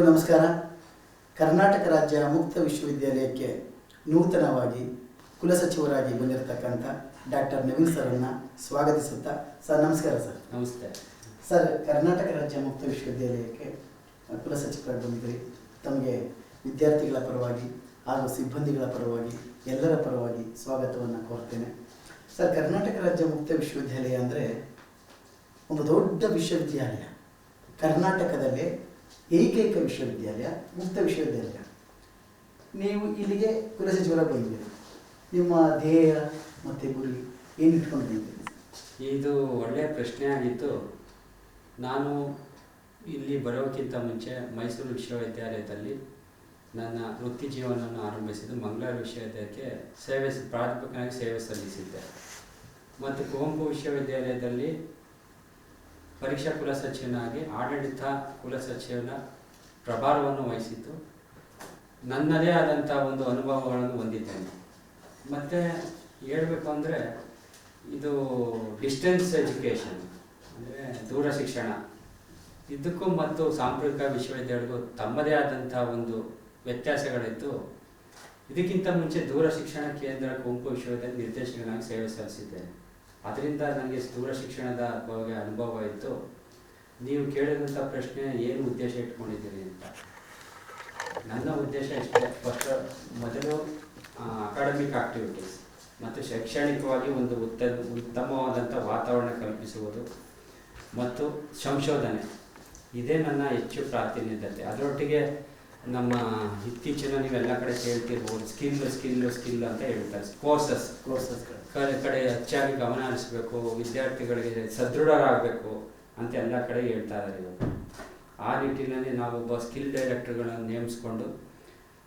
ಎಲ್ಲರಿಗೂ ನಮಸ್ಕಾರ. ಕರ್ನಾಟಕ ರಾಜ್ಯ ಮುಕ್ತ ವಿಶ್ವವಿದ್ಯಾಲಯಕ್ಕೆ ನೂತನವಾಗಿ ಕುಲಸಚಿವರಾಗಿ ಬಂದಿರತಕ್ಕಂಥ ಡಾಕ್ಟರ್ ನವೀನ್ ಸರ್ರನ್ನು ಸ್ವಾಗತಿಸುತ್ತಾ ಸರ್ ನಮಸ್ಕಾರ ಸರ್. ನಮಸ್ತೆ. ಸರ್ ಕರ್ನಾಟಕ ರಾಜ್ಯ ಮುಕ್ತ ವಿಶ್ವವಿದ್ಯಾಲಯಕ್ಕೆ ಕುಲಸಚಿವರಾಗಿ ಬಂದಿದ್ರಿ ತಮಗೆ ವಿದ್ಯಾರ್ಥಿಗಳ ಪರವಾಗಿ ಹಾಗೂ ಸಿಬ್ಬಂದಿಗಳ ಪರವಾಗಿ ಎಲ್ಲರ ಪರವಾಗಿ ಸ್ವಾಗತವನ್ನು ಕೋರ್ತೇನೆ. ಸರ್ ಕರ್ನಾಟಕ ರಾಜ್ಯ ಮುಕ್ತ ವಿಶ್ವವಿದ್ಯಾಲಯ ಅಂದರೆ ಒಂದು ದೊಡ್ಡ ವಿಶ್ವವಿದ್ಯಾಲಯ. ಕರ್ನಾಟಕದಲ್ಲೇ ಏಕೈಕ ವಿಶ್ವವಿದ್ಯಾಲಯ, ಮುಕ್ತ ವಿಶ್ವವಿದ್ಯಾಲಯ. ನೀವು ಇಲ್ಲಿಗೆ ಕುಲಸಚಿವರಾಗಿ ಬಂದಿದ್ದೀರಿ. ನಿಮ್ಮ ಧ್ಯೇಯ ಮತ್ತು ಗುರಿ ಏನು ಇದು ಒಳ್ಳೆಯ ಪ್ರಶ್ನೆ ಆಗಿತ್ತು. ನಾನು ಇಲ್ಲಿ ಬರೋಕ್ಕಿಂತ ಮುಂಚೆ ಮೈಸೂರು ವಿಶ್ವವಿದ್ಯಾಲಯದಲ್ಲಿ ನನ್ನ ವೃತ್ತಿ ಜೀವನವನ್ನು ಆರಂಭಿಸಿದ್ದು ಮಂಗಳೂರು ವಿಶ್ವವಿದ್ಯಾಲಯಕ್ಕೆ ಸೇವೆ, ಪ್ರಾಧ್ಯಾಪಕನಾಗಿ ಸೇವೆ ಸಲ್ಲಿಸಿದ್ದೆ. ಮತ್ತು ಕುವೆಂಪು ವಿಶ್ವವಿದ್ಯಾಲಯದಲ್ಲಿ ಪರೀಕ್ಷಾ ಕುಲಸಚಿವನಾಗಿ ಆಡಳಿತ ಕುಲಸಚಿವನ ಪ್ರಭಾರವನ್ನು ವಹಿಸಿತ್ತು. ನನ್ನದೇ ಆದಂಥ ಒಂದು ಅನುಭವಗಳನ್ನು ಹೊಂದಿದ್ದೇನೆ. ಮತ್ತು ಹೇಳಬೇಕು ಅಂದರೆ ಇದು ಡಿಸ್ಟೆನ್ಸ್ ಎಜುಕೇಷನ್ ಅಂದರೆ ದೂರ ಶಿಕ್ಷಣ. ಇದಕ್ಕೂ ಮತ್ತು ಸಾಂಪ್ರದಾಯಿಕ ವಿಶ್ವವಿದ್ಯಾಲಯಕ್ಕೂ ತಮ್ಮದೇ ಆದಂಥ ಒಂದು ವ್ಯತ್ಯಾಸಗಳಿತ್ತು ಇದಕ್ಕಿಂತ ಮುಂಚೆ ದೂರ ಶಿಕ್ಷಣ ಕೇಂದ್ರ ಕುಂಪು ವಿಶ್ವವಿದ್ಯಾಲಯ ನಿರ್ದೇಶಕನಾಗಿ ಸೇವೆ ಸಲ್ಲಿಸಿದ್ದೇನೆ. ಅದರಿಂದ ನನಗೆ ದೂರ ಶಿಕ್ಷಣದ ಬಗ್ಗೆ ಅನುಭವ ಇತ್ತು. ನೀವು ಕೇಳಿದಂಥ ಪ್ರಶ್ನೆ ಏನು ಉದ್ದೇಶ ಇಟ್ಕೊಂಡಿದ್ದೀರಿ ಅಂತ? ನನ್ನ ಉದ್ದೇಶ ಇಷ್ಟೇ. ಫಸ್ಟ್ ಮೊದಲು ಅಕಾಡೆಮಿಕ್ ಆಕ್ಟಿವಿಟೀಸ್ ಮತ್ತು ಶೈಕ್ಷಣಿಕವಾಗಿ ಒಂದು ಉತ್ತ ಉತ್ತಮವಾದಂಥ ವಾತಾವರಣ ಕಲ್ಪಿಸುವುದು ಮತ್ತು ಸಂಶೋಧನೆ. ಇದೇ ನನ್ನ ಹೆಚ್ಚು ಪ್ರಾತಿನಿಧ್ಯತೆ. ಅದರೊಟ್ಟಿಗೆ ನಮ್ಮ ಇತ್ತೀಚಿನ ನೀವೆಲ್ಲ ಕಡೆ ಕೇಳ್ತಿರ್ಬೋದು ಸ್ಕಿಲ್ ಸ್ಕಿಲ್ ಸ್ಕಿಲ್ ಅಂತ ಹೇಳ್ತಾರೆ. ಕೋರ್ಸಸ್ ಕೋರ್ಸಸ್ ಕಡೆ ಕಡೆ ಹೆಚ್ಚಾಗಿ ಗಮನ ಹರಿಸಬೇಕು ವಿದ್ಯಾರ್ಥಿಗಳಿಗೆ ಸದೃಢರಾಗಬೇಕು ಅಂತ ಎಲ್ಲ ಕಡೆ ಹೇಳ್ತಾ ಇದ್ದಾರೆ ಇವರು. ಆ ನಿಟ್ಟಿನಲ್ಲಿ ನಾವು ಒಬ್ಬ ಸ್ಕಿಲ್ ಡೈರೆಕ್ಟರ್ಗಳನ್ನು ನೇಮಿಸ್ಕೊಂಡು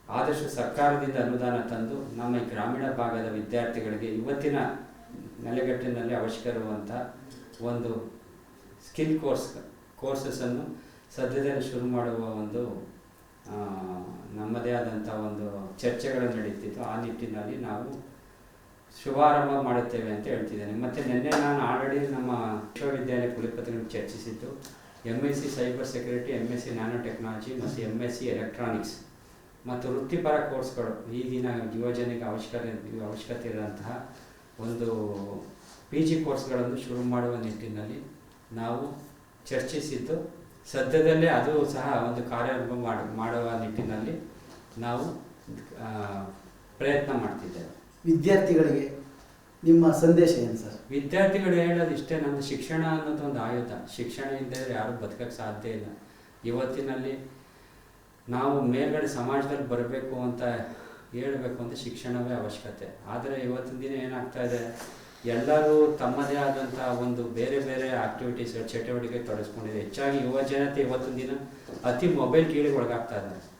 ಆದಷ್ಟು ಸರ್ಕಾರದಿಂದ ಅನುದಾನ ತಂದು ನಮ್ಮ ಈ ಗ್ರಾಮೀಣ ಭಾಗದ ವಿದ್ಯಾರ್ಥಿಗಳಿಗೆ ಇವತ್ತಿನ ನೆಲೆಗಟ್ಟಿನಲ್ಲಿ ಅವಶ್ಯಕವಿರುವಂಥ ಒಂದು ಸ್ಕಿಲ್ ಕೋರ್ಸ್ ಕೋರ್ಸಸನ್ನು ಸದ್ಯದಲ್ಲಿ ಶುರು ಮಾಡುವ ಒಂದು ನಮ್ಮದೇ ಆದಂಥ ಒಂದು ಚರ್ಚೆಗಳು ನಡೀತಿತ್ತು. ಆ ನಿಟ್ಟಿನಲ್ಲಿ ನಾವು ಶುಭಾರಂಭ ಮಾಡುತ್ತೇವೆ ಅಂತ ಹೇಳ್ತಿದ್ದೇನೆ. ಮತ್ತು ನಿನ್ನೆ ನಾನು ಆಲ್ರೆಡಿ ನಮ್ಮ ವಿಶ್ವವಿದ್ಯಾಲಯ ಕುಲಪತಿಗಳು ಚರ್ಚಿಸಿದ್ದು. M S C cyber security M S C nanotechnology ಮತ್ತು ಎಂ ಎಸ್ ಸಿ ಎಲೆಕ್ಟ್ರಾನಿಕ್ಸ್ ಮತ್ತು ವೃತ್ತಿಪರ ಕೋರ್ಸ್ಗಳು. ಈಗಿನ ಯುವಜನಿಗೆ ಅವಶ್ಯಕತೆ ಅವಶ್ಯಕತೆ ಇರುವಂತಹ ಒಂದು ಪಿ ಜಿ ಕೋರ್ಸ್ಗಳನ್ನು ಶುರು ಮಾಡುವ ನಿಟ್ಟಿನಲ್ಲಿ ನಾವು ಚರ್ಚಿಸಿದ್ದು. ಸದ್ಯದಲ್ಲೇ ಅದು ಸಹ ಒಂದು ಕಾರ್ಯಾರಂಭ ಮಾಡ ಮಾಡುವ ನಿಟ್ಟಿನಲ್ಲಿ ನಾವು ಪ್ರಯತ್ನ ಮಾಡ್ತಿದ್ದೇವೆ. ವಿದ್ಯಾರ್ಥಿಗಳಿಗೆ ನಿಮ್ಮ ಸಂದೇಶ ಏನು ಸರ್? ವಿದ್ಯಾರ್ಥಿಗಳು ಹೇಳೋದು ಇಷ್ಟೇ ನಮ್ಮ ಶಿಕ್ಷಣ ಅನ್ನೋದು ಒಂದು ಆಯುಧ. ಶಿಕ್ಷಣ ಇಲ್ಲದೆ ಯಾರು ಬದುಕಕ್ಕೆ ಸಾಧ್ಯ ಇಲ್ಲ. ಇವತ್ತಿನಲ್ಲಿ ನಾವು ಮೇಲ್ಗಡೆ ಸಮಾಜದಲ್ಲಿ ಬರಬೇಕು ಅಂತ ಹೇಳಬೇಕು ಅಂತ ಶಿಕ್ಷಣವೇ ಅವಶ್ಯಕತೆ. ಆದರೆ ಇವತ್ತಿನ ದಿನ ಏನಾಗ್ತಾ ಇದೆ? ಎಲ್ಲರೂ ತಮ್ಮದೇ ಆದಂಥ ಒಂದು ಬೇರೆ ಬೇರೆ ಆಕ್ಟಿವಿಟೀಸ್ ಚಟುವಟಿಕೆ ತೊಡಗಿಸ್ಕೊಂಡಿದೆ ಹೆಚ್ಚಾಗಿ ಯುವ ಜನತೆ ಇವತ್ತಿನ ದಿನ ಅತಿ ಮೊಬೈಲ್ ಕೀಳಿಗೆ ಒಳಗಾಗ್ತಾ ಇದ್ದಾರೆ.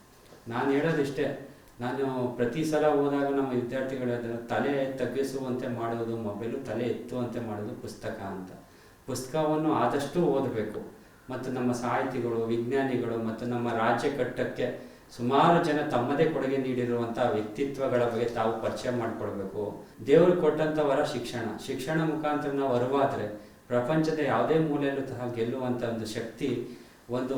ನಾನು ಹೇಳೋದಿಷ್ಟೇ, ನಾನು ಪ್ರತಿ ಸಲ ಹೋದಾಗ ನಮ್ಮ ವಿದ್ಯಾರ್ಥಿಗಳ ತಲೆ ತಗ್ಗಿಸುವಂತೆ ಮಾಡೋದು ಮೊಬೈಲು ತಲೆ ಎತ್ತುವಂತೆ ಮಾಡೋದು ಪುಸ್ತಕ ಅಂತ. ಪುಸ್ತಕವನ್ನು ಆದಷ್ಟು ಓದಬೇಕು. ಮತ್ತು ನಮ್ಮ ಸಾಹಿತಿಗಳು, ವಿಜ್ಞಾನಿಗಳು ಮತ್ತು ನಮ್ಮ ರಾಜ್ಯ ಕಟ್ಟಕ್ಕೆ ಸುಮಾರು ಜನ ತಮ್ಮದೇ ಕೊಡುಗೆ ನೀಡಿರುವಂಥ ವ್ಯಕ್ತಿತ್ವಗಳ ಬಗ್ಗೆ ತಾವು ಪರಿಚಯ ಮಾಡಿಕೊಳ್ಬೇಕು. ದೇವರು ಕೊಟ್ಟಂತವರ ಶಿಕ್ಷಣ. ಶಿಕ್ಷಣ ಮುಖಾಂತರ ನಾವು ಅರಿವಾದರೆ ಪ್ರಪಂಚದ ಯಾವುದೇ ಮೂಲೆಯಲ್ಲೂ ಸಹ ಗೆಲ್ಲುವಂಥ ಒಂದು ಶಕ್ತಿ ಒಂದು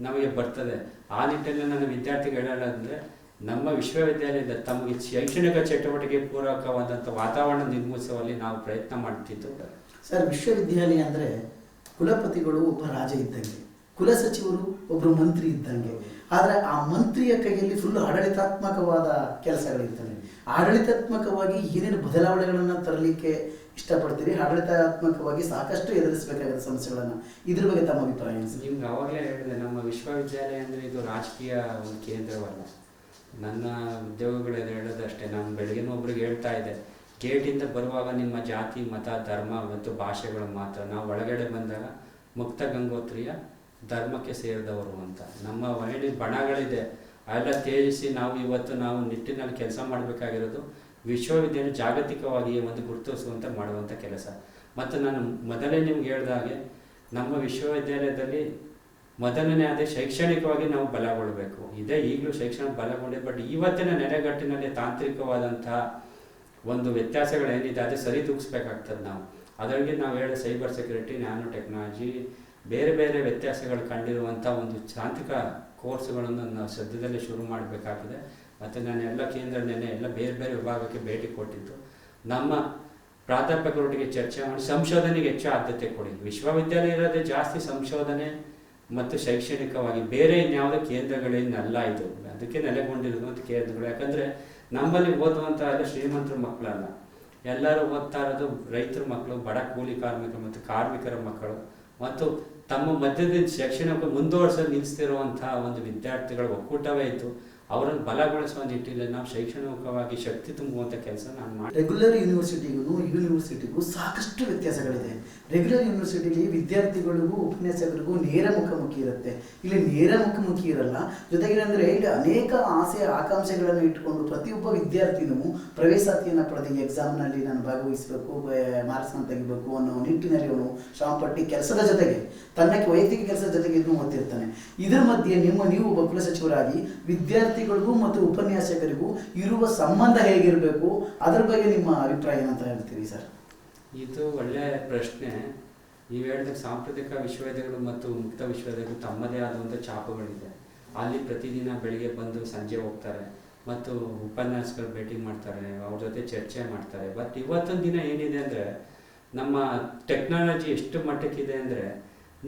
ನಮಗೆ ಬರ್ತದೆ. ಆ ನಿಟ್ಟಿನಲ್ಲಿ ನನ್ನ ವಿದ್ಯಾರ್ಥಿಗಳು ಹೇಳೋದಂದ್ರೆ ನಮ್ಮ ವಿಶ್ವವಿದ್ಯಾಲಯದ ತಮಗೆ ಶೈಕ್ಷಣಿಕ ಚಟುವಟಿಕೆ ಪೂರಕವಾದಂಥ ವಾತಾವರಣ ನಿರ್ಮಿಸುವಲ್ಲಿ ನಾವು ಪ್ರಯತ್ನ ಮಾಡ್ತಿದ್ದು. ಸರ್, ವಿಶ್ವವಿದ್ಯಾಲಯ ಅಂದರೆ ಕುಲಪತಿಗಳು ಒಬ್ಬ ರಾಜ ಇದ್ದಂಗೆ. ಕುಲಸಚಿವರು ಒಬ್ಬರು ಮಂತ್ರಿ ಇದ್ದಂಗೆ. ಆದರೆ ಆ ಮಂತ್ರಿಯ ಕೈಯಲ್ಲಿ ಫುಲ್ ಆಡಳಿತಾತ್ಮಕವಾದ ಕೆಲಸಗಳಿರ್ತವೆ. ಆಡಳಿತಾತ್ಮಕವಾಗಿ ಏನೇನು ಬದಲಾವಣೆಗಳನ್ನು ತರಲಿಕ್ಕೆ ಇಷ್ಟಪಡ್ತೀರಿ? ಆಡಳಿತಾತ್ಮಕವಾಗಿ ಸಾಕಷ್ಟು ಎದುರಿಸಬೇಕಾದ ಸಮಸ್ಯೆಗಳನ್ನು ಇದ್ರ ಬಗ್ಗೆ ತಮ್ಮ ಅಭಿಪ್ರಾಯ? ನಿಮ್ಗೆ ಅವಾಗಲೇ ಹೇಳಿದೆ ನಮ್ಮ ವಿಶ್ವವಿದ್ಯಾಲಯ ಅಂದರೆ ಇದು ರಾಜಕೀಯ ಕೇಂದ್ರವಲ್ಲ. ನನ್ನ ಉದ್ಯೋಗಗಳು ಹೇಳೋದಷ್ಟೇ ನಾನು ಬೆಳಗಿನ ಒಬ್ರಿಗೆ ಹೇಳ್ತಾ ಇದ್ದೆ, ಗೇಟಿಂದ ಬರುವಾಗ ನಿಮ್ಮ ಜಾತಿ, ಮತ, ಧರ್ಮ ಮತ್ತು ಭಾಷೆಗಳು ಮಾತ್ರ. ನಾವು ಒಳಗಡೆ ಬಂದಾಗ ಮುಕ್ತ ಗಂಗೋತ್ರಿಯ ಧರ್ಮಕ್ಕೆ ಸೇರಿದವರು ಅಂತ. ನಮ್ಮ ಮನೆಯಲ್ಲಿ ಬಣಗಳಿದೆ. ಅವೆಲ್ಲ ತ್ಯಜಿಸಿ ನಾವು ಇವತ್ತು ನಾವು ನಿಟ್ಟಿನಲ್ಲಿ ಕೆಲಸ ಮಾಡಬೇಕಾಗಿರೋದು ವಿಶ್ವವಿದ್ಯಾಲಯ ಜಾಗತಿಕವಾಗಿ ಒಂದು ಗುರುತಿಸುವಂತೆ ಮಾಡುವಂಥ ಕೆಲಸ. ಮತ್ತು ನಾನು ಮೊದಲೇ ನಿಮ್ಗೆ ಹೇಳ್ದಾಗೆ ನಮ್ಮ ವಿಶ್ವವಿದ್ಯಾಲಯದಲ್ಲಿ ಮೊದಲನೇ ಅದೇ ಶೈಕ್ಷಣಿಕವಾಗಿ ನಾವು ಬಲಗೊಳ್ಳಬೇಕು. ಇದೇ ಈಗಲೂ ಶೈಕ್ಷಣಿಕ ಬಲಗೊಂಡಿದೆ. ಬಟ್ ಇವತ್ತಿನ ನೆಲೆಗಟ್ಟಿನಲ್ಲಿ ತಾಂತ್ರಿಕವಾದಂತಹ ಒಂದು ವ್ಯತ್ಯಾಸಗಳೇನಿದೆ, ಅದೇ ಸರಿದೂಗಿಸ್ಬೇಕಾಗ್ತದೆ ನಾವು. ಅದರಲ್ಲಿ ನಾವು ಹೇಳೋ ಸೈಬರ್ ಸೆಕ್ಯೂರಿಟಿ, ನ್ಯಾನೋ ಟೆಕ್ನಾಲಜಿ ಬೇರೆ ಬೇರೆ ವ್ಯತ್ಯಾಸಗಳು ಕಂಡಿರುವಂಥ ಒಂದು ತಾಂತ್ರಿಕ ಕೋರ್ಸ್ಗಳನ್ನು ನಾವು ಸದ್ಯದಲ್ಲೇ ಶುರು ಮಾಡಬೇಕಾಗಿದೆ ಮತ್ತು ನಾನು ಎಲ್ಲ ಕೇಂದ್ರ ನೆನೆ ಎಲ್ಲ ಬೇರೆ ಬೇರೆ ವಿಭಾಗಕ್ಕೆ ಭೇಟಿ ಕೊಟ್ಟಿದ್ದು. ನಮ್ಮ ಪ್ರಾಧ್ಯಾಪಕರೊಟ್ಟಿಗೆ ಚರ್ಚೆ ಮಾಡಿ ಸಂಶೋಧನೆಗೆ ಹೆಚ್ಚು ಆದ್ಯತೆ ಕೊಡಿ. ವಿಶ್ವವಿದ್ಯಾಲಯ ಇರೋದೇ ಜಾಸ್ತಿ ಸಂಶೋಧನೆ ಮತ್ತು ಶೈಕ್ಷಣಿಕವಾಗಿ ಬೇರೆ ಇನ್ಯಾವುದೇ ಕೇಂದ್ರಗಳೇನಲ್ಲ ಇದು. ಅದಕ್ಕೆ ನೆಲೆಗೊಂಡಿರುವಂಥ ಕೇಂದ್ರಗಳು. ಯಾಕಂದರೆ ನಮ್ಮಲ್ಲಿ ಓದುವಂಥ ಎಲ್ಲ ಶ್ರೀಮಂತರ ಮಕ್ಕಳಲ್ಲ. ಎಲ್ಲರೂ ಓದ್ತಾ ಇರೋದು ರೈತರ ಮಕ್ಕಳು, ಬಡ ಕೂಲಿ ಕಾರ್ಮಿಕರು ಮತ್ತು ಕಾರ್ಮಿಕರ ಮಕ್ಕಳು. ಮತ್ತು ತಮ್ಮ ಮಧ್ಯದಿಂದ ಶಿಕ್ಷಣಕ್ಕೆ ಮುಂದುವರ್ಸಲು ನಿಲ್ಲಿಸ್ತಿರುವಂತಹ ಒಂದು ವಿದ್ಯಾರ್ಥಿಗಳ ಒಕ್ಕೂಟವೇ ಇತ್ತು. ಅವರನ್ನು ಬಲಗೊಳಿಸುವ ನಿಟ್ಟಿನಲ್ಲಿ ನಾವು ಶೈಕ್ಷಣಿಕವಾಗಿ ಶಕ್ತಿ ತುಂಬುವಂಥ ಕೆಲಸ ನಾನು ಮಾಡಿ ರೆಗ್ಯುಲರ್ ಯೂನಿವರ್ಸಿಟಿಗೂ ಯೂನಿವರ್ಸಿಟಿಗೂ ಸಾಕಷ್ಟು ವ್ಯತ್ಯಾಸಗಳಿದೆ. ರೆಗ್ಯುಲರ್ ಯೂನಿವರ್ಸಿಟಿಲಿ ವಿದ್ಯಾರ್ಥಿಗಳಿಗೂ, ಉಪನ್ಯಾಸಕರಿಗೂ ನೇರ ಮುಖಾಮುಖಿ ಇರುತ್ತೆ. ಇಲ್ಲಿ ನೇರ ಮುಖಾಮುಖಿ ಇರಲ್ಲ. ಜೊತೆಗೆ ಏನಂದ್ರೆ ಇಲ್ಲಿ ಅನೇಕ ಆಸೆ, ಆಕಾಂಕ್ಷೆಗಳನ್ನು ಇಟ್ಕೊಂಡು ಪ್ರತಿಯೊಬ್ಬ ವಿದ್ಯಾರ್ಥಿನೂ ಪ್ರವೇಶಾತಿಯನ್ನು ಪಡೆದು ಎಕ್ಸಾಮ್ನಲ್ಲಿ ನಾನು ಭಾಗವಹಿಸಬೇಕು ಮಾರ್ಕ್ಸ್ ತೆಗಿಬೇಕು ಅನ್ನೋ ನಿಟ್ಟಿನಲ್ಲಿ ಅವನು ಶ್ರಮಪಟ್ಟು ಕೆಲಸದ ಜೊತೆಗೆ, ತನ್ನ ವೈಯಕ್ತಿಕ ಕೆಲಸದ ಜೊತೆಗೆ ಇದನ್ನು ಓದ್ತಿರ್ತಾನೆ. ಇದರ ಮಧ್ಯೆ ನಿಮ್ಮ, ನೀವು ಒಬ್ಬ ಕುಲಸಚಿವರಾಗಿ ವಿದ್ಯಾರ್ಥಿಗಳಿಗೂ ಮತ್ತು ಉಪನ್ಯಾಸಕರಿಗೂ ಇರುವ ಸಂಬಂಧ ಹೇಗಿರಬೇಕು? ಅದರ ಬಗ್ಗೆ ನಿಮ್ಮ ಅಭಿಪ್ರಾಯ ಏನಂತ ಹೇಳ್ತೀರಿ ಸರ್? ಇದು ಒಳ್ಳೆಯ ಪ್ರಶ್ನೆ. ನೀವು ಹೇಳಿದ ಸಾಂಪ್ರದಾಯಿಕ ವಿಶ್ವವಿದ್ಯಾಲಯಗಳು ಮತ್ತು ಮುಕ್ತ ವಿಶ್ವವಿದ್ಯಾಲಯಗಳು ತಮ್ಮದೇ ಆದಂಥ ಛಾಪುಗಳಿದೆ ಅಲ್ಲಿ ಪ್ರತಿದಿನ ಬೆಳಿಗ್ಗೆ ಬಂದು ಸಂಜೆ ಹೋಗ್ತಾರೆ ಮತ್ತು ಉಪನ್ಯಾಸಕರು ಭೇಟಿ ಮಾಡ್ತಾರೆ, ಅವ್ರ ಜೊತೆ ಚರ್ಚೆ ಮಾಡ್ತಾರೆ. ಬಟ್ ಇವತ್ತೊಂದು ದಿನ ಏನಿದೆ ಅಂದರೆ, ನಮ್ಮ ಟೆಕ್ನಾಲಜಿ ಎಷ್ಟು ಮಟ್ಟಕ್ಕಿದೆ ಅಂದರೆ,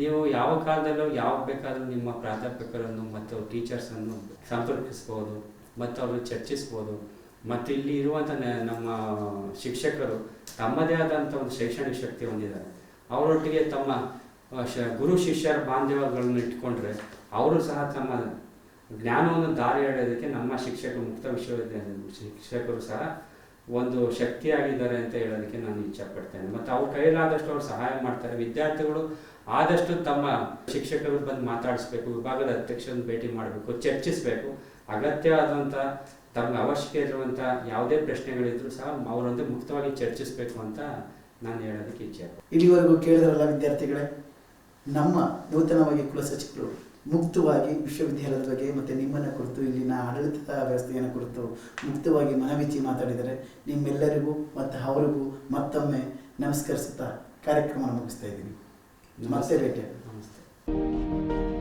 ನೀವು ಯಾವ ಕಾಲದಲ್ಲೂ ಯಾವ ಬೇಕಾದರೂ ನಿಮ್ಮ ಪ್ರಾಧ್ಯಾಪಕರನ್ನು ಮತ್ತು ಟೀಚರ್ಸನ್ನು ಸಂಪರ್ಕಿಸ್ಬೋದು ಮತ್ತು ಅವರು ಚರ್ಚಿಸ್ಬೋದು. ಮತ್ತು ಇಲ್ಲಿ ಇರುವಂಥ ನಮ್ಮ ಶಿಕ್ಷಕರು ತಮ್ಮದೇ ಆದಂಥ ಒಂದು ಶೈಕ್ಷಣಿಕ ಶಕ್ತಿ ಹೊಂದಿದ್ದಾರೆ. ಅವರೊಟ್ಟಿಗೆ ತಮ್ಮ ಶ, ಗುರು, ಶಿಷ್ಯರ ಬಾಂಧವ್ಯಗಳನ್ನು ಇಟ್ಕೊಂಡ್ರೆ ಅವರು ಸಹ ತಮ್ಮ ಜ್ಞಾನವನ್ನು ದಾರಿ ಎಳೆಯೋದಕ್ಕೆ ನಮ್ಮ ಶಿಕ್ಷಕರು, ಮುಕ್ತ ವಿಶ್ವವಿದ್ಯಾಲಯ ಶಿಕ್ಷಕರು ಸಹ ಒಂದು ಶಕ್ತಿಯಾಗಿದ್ದಾರೆ ಅಂತ ಹೇಳೋದಕ್ಕೆ ನಾನು ಇಚ್ಛಪಡ್ತೇನೆ. ಮತ್ತು ಅವ್ರ ಕೈಲಾದಷ್ಟು ಅವರು ಸಹಾಯ ಮಾಡ್ತಾರೆ. ವಿದ್ಯಾರ್ಥಿಗಳು ಆದಷ್ಟು ತಮ್ಮ ಶಿಕ್ಷಕರು ಬಂದು ಮಾತಾಡಿಸ್ಬೇಕು, ವಿಭಾಗದ ಅಧ್ಯಕ್ಷರನ್ನು ಭೇಟಿ ಮಾಡಬೇಕು, ಚರ್ಚಿಸಬೇಕು. ಅಗತ್ಯ ತಮ್ಮ ಅವಶ್ಯಕ ಇರುವಂಥ ಯಾವುದೇ ಪ್ರಶ್ನೆಗಳಿದ್ರು ಸಹ ಅವರೊಂದಿಗೆ ಮುಕ್ತವಾಗಿ ಚರ್ಚಿಸಬೇಕು ಅಂತ ನಾನು ಹೇಳೋದಕ್ಕೆ ಇಚ್ಛೆ ಇಲ್ಲಿವರೆಗೂ ಕೇಳಿದ್ರಲ್ಲ ವಿದ್ಯಾರ್ಥಿಗಳೇ ನಮ್ಮ ನೂತನವಾಗಿ ಕುಲಸಚಿವರು ಮುಕ್ತವಾಗಿ ವಿಶ್ವವಿದ್ಯಾಲಯದ ಬಗ್ಗೆ ಮತ್ತು ನಿಮ್ಮನ್ನು ಕುರಿತು ಇಲ್ಲಿನ ಆಡಳಿತ ವ್ಯವಸ್ಥೆಯನ್ನು ಕುರಿತು ಮುಕ್ತವಾಗಿ ಮನವಿಚ್ಚಿ ಮಾತಾಡಿದರೆ ನಿಮ್ಮೆಲ್ಲರಿಗೂ ಮತ್ತು ಅವರಿಗೂ ಮತ್ತೊಮ್ಮೆ ನಮಸ್ಕರಿಸುತ್ತಾ ಕಾರ್ಯಕ್ರಮ ಮುಗಿಸ್ತಾ ಇದ್ದೀನಿ. ನಮಸ್ತೆ. ಭೇಟಿ ನಮಸ್ತೆ.